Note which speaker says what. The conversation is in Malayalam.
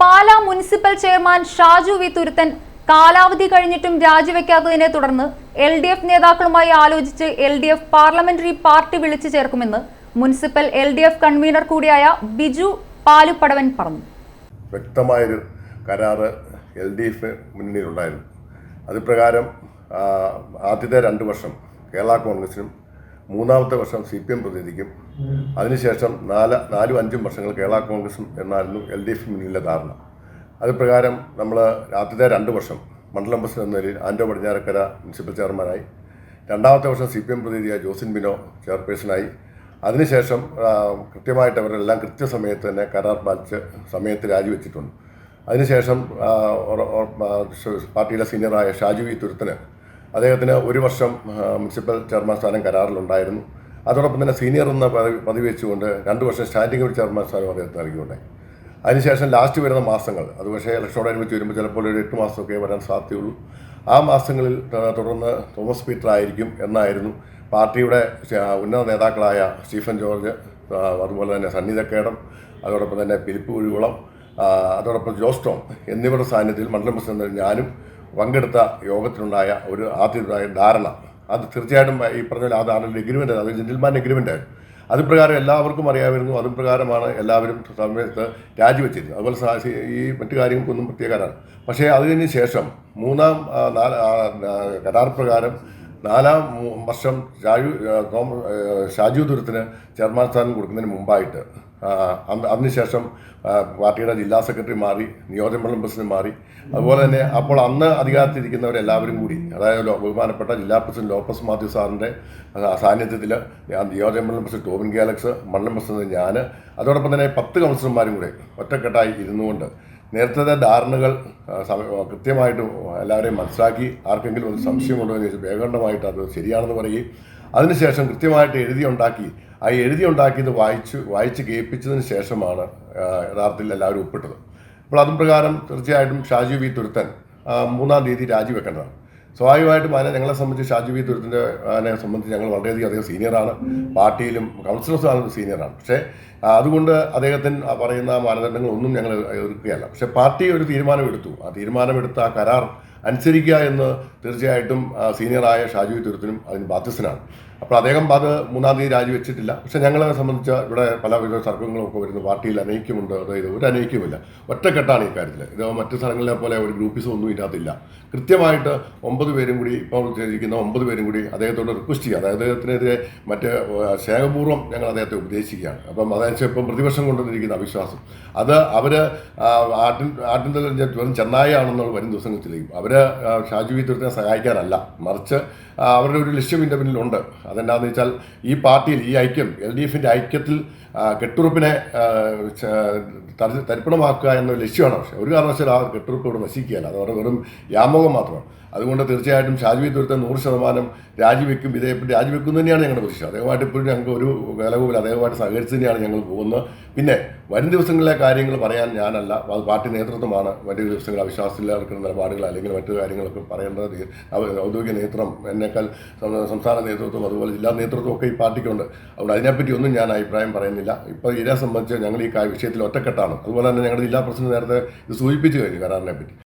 Speaker 1: Pala municipal chairman Shaju V Thuruthan കാലാവധി കഴിഞ്ഞിട്ടും രാജിവെക്കാത്തതിനെ തുടർന്ന് എൽ ഡി എഫ് നേതാക്കളുമായി ആലോചിച്ച് L D F parliamentary party വിളിച്ചു ചേർക്കുമെന്ന് municipal L D F convenor കൂടിയായ ബിജു പാലുപ്പടവൻ പറഞ്ഞു.
Speaker 2: വ്യക്തമായൊരു കരാറ് എൽ ഡി എഫ് മുന്നണിയിലുണ്ടായിരുന്നു. അത് പ്രകാരം ആദ്യത്തെ രണ്ട് വർഷം കേരള കോൺഗ്രസിനും മൂന്നാമത്തെ വർഷം സി പി എം പ്രതിനിധിക്കും. അതിനുശേഷം നാല് നാലും അഞ്ചും വർഷങ്ങൾ കേരള കോൺഗ്രസും എന്നായിരുന്നു എൽ ഡി എഫ് മുന്നിലെ ധാരണ. അത് പ്രകാരം നമ്മൾ ആദ്യത്തെ രണ്ട് വർഷം മണ്ഡലം പ്രസിഡന്റ് എന്ന നിലയിൽ ആൻഡോ പടിഞ്ഞാറക്കര മുനിസിപ്പൽ ചെയർമാനായി. രണ്ടാമത്തെ വർഷം സി പി എം പ്രതിനിധിയായ ജോസിൻ ബിനോ ചെയർപേഴ്സണായി. അതിനുശേഷം കൃത്യമായിട്ട് അവരെല്ലാം കൃത്യസമയത്ത് തന്നെ കരാർ പാലിച്ച് സമയത്ത് രാജിവെച്ചിട്ടുണ്ട്. അതിനുശേഷം പാർട്ടിയിലെ സീനിയറായ ഷാജു വി തുരുത്തിന് അദ്ദേഹത്തിന് ഒരു വർഷം മുനിസിപ്പൽ ചെയർമാൻ സ്ഥാനം കരാറിലുണ്ടായിരുന്നു. അതോടൊപ്പം തന്നെ സീനിയർ എന്ന പദവി വെച്ചുകൊണ്ട് രണ്ട് വർഷം സ്റ്റാൻഡിംഗ് ഒരു ചെയർമാൻ സ്ഥാനം അദ്ദേഹത്തിന് നൽകിയിട്ടുണ്ടായി അതിനുശേഷം ലാസ്റ്റ് വരുന്ന മാസങ്ങൾ അത് പക്ഷേ ഇലക്ഷനോടനുബന്ധിച്ച് വരുമ്പോൾ ചിലപ്പോൾ ഒരു എട്ട് മാസമൊക്കെ വരാൻ സാധ്യതയുള്ളൂ. ആ മാസങ്ങളിൽ തുടർന്ന് തോമസ് പീറ്റർ ആയിരിക്കും എന്നായിരുന്നു പാർട്ടിയുടെ ഉന്നത നേതാക്കളായ സ്റ്റീഫൻ ജോർജ് അതുപോലെ തന്നെ സണ്ണി തക്കേടം അതോടൊപ്പം തന്നെ പിലിപ്പ് കുഴികുളം അതോടൊപ്പം ജോസ് ടോം എന്നിവരുടെ സാന്നിധ്യത്തിൽ മണ്ഡലം പ്രസിഡന്റ് ഞാനും പങ്കെടുത്ത യോഗത്തിലുണ്ടായ ഒരു ആദ്യമായ ധാരണ. അത് തീർച്ചയായിട്ടും ഈ പറഞ്ഞ ആ ധാരണ എഗ്രിമെന്റ് അത് ജെന്റിൽമാൻ എഗ്രിമെന്റ് ആയിരുന്നു. അത് പ്രകാരം എല്ലാവർക്കും അറിയാമായിരുന്നു. അതും പ്രകാരമാണ് എല്ലാവരും സമയത്ത് രാജിവെച്ചിരുന്നത്. അതുപോലെ ഈ മറ്റു കാര്യങ്ങൾക്കൊന്നും പ്രത്യേകമാണ് പക്ഷേ അതിന് ശേഷം മൂന്നാം കരാർ പ്രകാരം നാലാം വർഷം ഷാജു ഷാജു ദുരത്തിന് ചെയർമാൻ സ്ഥാനം കൊടുക്കുന്നതിന് മുമ്പായിട്ട് അതിനുശേഷം പാർട്ടിയുടെ ജില്ലാ സെക്രട്ടറി മാറി നിയോജകമണ്ഡലം പ്രസിഡന്റ് മാറി. അതുപോലെ തന്നെ അപ്പോൾ അന്ന് അധികാരത്തിരിക്കുന്നവരെല്ലാവരും കൂടി അതായത് ബഹുമാനപ്പെട്ട ജില്ലാ പ്രസിഡന്റ് ലോപ്പസ് മാത്യു സാറിന്റെ സാന്നിധ്യത്തിൽ നിയോജകമണ്ഡലം പ്രസിഡന്റ് ടോബിൻ ഗാലക്സ് മണ്ഡലം പ്രസിഡന്റ് ഞാൻ അതോടൊപ്പം തന്നെ പത്ത് കൗൺസിലർമാരും കൂടെ ഒറ്റക്കെട്ടായി ഇരുന്നുകൊണ്ട് നേരത്തെ ധാരണകൾ കൃത്യമായിട്ട് എല്ലാവരെയും മനസ്സിലാക്കി ആർക്കെങ്കിലും ഒരു സംശയമുണ്ടോ എന്ന് ചോദിച്ചാൽ വേഗണ്ഡമായിട്ട് അത് ശരിയാണെന്ന് പറയുകയും അതിനുശേഷം കൃത്യമായിട്ട് എഴുതിയുണ്ടാക്കി. ആ എഴുതിയുണ്ടാക്കിയത് വായിച്ചു വായിച്ച് കേൾപ്പിച്ചതിന് ശേഷമാണ് യഥാർത്ഥത്തിൽ എല്ലാവരും ഒപ്പിട്ടത്. അപ്പോൾ അതും പ്രകാരം തീർച്ചയായിട്ടും ഷാജു വി. തുരുത്തൻ മൂന്നാം തീയതി രാജിവെക്കേണ്ടതാണ്. സ്വാഭാവികമായിട്ടും അതിനെ ഞങ്ങളെ സംബന്ധിച്ച് ഷാജു വി. തുരുത്തിന്റെ അതിനെ സംബന്ധിച്ച് ഞങ്ങൾ വളരെയധികം അധികം സീനിയറാണ് പാർട്ടിയിലും കൗൺസിലേഴ്സാണ് സീനിയറാണ് പക്ഷേ അതുകൊണ്ട് അദ്ദേഹത്തിന് പറയുന്ന മാനദണ്ഡങ്ങളൊന്നും ഞങ്ങൾ എതിർക്കുകയല്ല. പക്ഷേ പാർട്ടി ഒരു തീരുമാനമെടുത്തു. ആ തീരുമാനമെടുത്ത ആ കരാർ അനുസരിക്കുക എന്ന് തീർച്ചയായിട്ടും സീനിയറായ ഷാജു വി. തുരുത്തിനും അതിന് ബാധ്യസ്ഥനാണ്. അപ്പോൾ അദ്ദേഹം അത് മൂന്നാം തീയതി രാജിവെച്ചിട്ടില്ല. പക്ഷെ ഞങ്ങളെ സംബന്ധിച്ച് ഇവിടെ പലവിധ തർക്കങ്ങളും ഒക്കെ വരുന്നു. പാർട്ടിയിൽ അനൈക്യമുണ്ട് അതായത് ഒരു അനൈക്യമില്ല ഒറ്റക്കെട്ടാണ് ഈ കാര്യത്തിൽ ഇത് മറ്റു സ്ഥലങ്ങളിലെ പോലെ ഒരു ഗ്രൂപ്പിസം ഒന്നും ഇല്ലാത്തില്ല കൃത്യമായിട്ട് ഒമ്പത് പേരും കൂടി ഇപ്പോൾ ചെയ്തിരിക്കുന്ന ഒമ്പത് പേരും കൂടി അദ്ദേഹത്തോട് റിക്വസ്റ്റ് ചെയ്യുക. അതായത് അദ്ദേഹത്തിനെതിരെ മറ്റ് സ്നേഹപൂർവം ഞങ്ങൾ അദ്ദേഹത്തെ ഉപദേശിക്കുകയാണ്. അപ്പം അതായത് ഇപ്പം പ്രതിപക്ഷം കൊണ്ടുവന്നിരിക്കുന്ന അവിശ്വാസം. അത് അവർ ആട്ടിൻ ആട്ടിൻ വെറും ചെന്നായാണെന്നുള്ള വരും ദിവസങ്ങളിൽ അവർ ഷാജു വി സഹായിക്കാനല്ല. മറിച്ച് അവരുടെ ഒരു ലക്ഷ്യം ഇതിന്റെ പിന്നിലുണ്ട്. അതെന്താണെന്ന് വെച്ചാൽ ഈ പാർട്ടിയിൽ ഈ ഐക്യം എൽ ഡി എഫിന്റെ ഐക്യത്തിൽ കെട്ടുറുപ്പിനെ തരിപ്പണമാക്കുക എന്ന ലക്ഷ്യമാണ്. പക്ഷേ ഒരു കാരണവശാലും ആ കെട്ടുറപ്പ് ഇവിടെ നശിക്കുകയല്ല. അത് അവരുടെ വെറും വ്യാമോഹം മാത്രമാണ്. അതുകൊണ്ട് തീർച്ചയായിട്ടും ഷാജി ദുരത്തെ നൂറ് ശതമാനം രാജിവെക്കും ഇതേ രാജിവെക്കും തന്നെയാണ് ഞങ്ങളുടെ പ്രതീക്ഷ. അദ്ദേഹമായിട്ട് ഇപ്പോഴും ഞങ്ങൾക്ക് ഒരു വിലകൂല അദ്ദേഹമായിട്ട് സഹകരിച്ച് തന്നെയാണ് ഞങ്ങൾ പോകുന്നത്. പിന്നെ വരും ദിവസങ്ങളിലെ കാര്യങ്ങൾ പറയാൻ ഞാനല്ല. അത് പാർട്ടി നേതൃത്വമാണ്. വരും ദിവസങ്ങൾ അവിശ്വാസത്തിൽ നിലപാടുകൾ അല്ലെങ്കിൽ മറ്റു കാര്യങ്ങളൊക്കെ പറയേണ്ടത് ഔദ്യോഗിക നേതൃത്വം. എന്നേക്കാൾ സംസ്ഥാന നേതൃത്വം അതുപോലെ ജില്ലാ നേതൃത്വം ഒക്കെ ഈ പാർട്ടിക്കുണ്ട്. അതുകൊണ്ട് അതിനെപ്പറ്റി ഒന്നും ഞാൻ അഭിപ്രായം പറയുന്നില്ല. ഇപ്പോൾ ഇതിനെ സംബന്ധിച്ച് ഞങ്ങൾ ഈ വിഷയത്തിൽ ഒറ്റക്കെട്ടാണ്. അതുപോലെ തന്നെ ഞങ്ങളുടെ ജില്ലാ പ്രസിഡന്റ് നേരത്തെ ഇത് സൂചിപ്പിച്ചു കഴിഞ്ഞു കരാറിനെ പറ്റി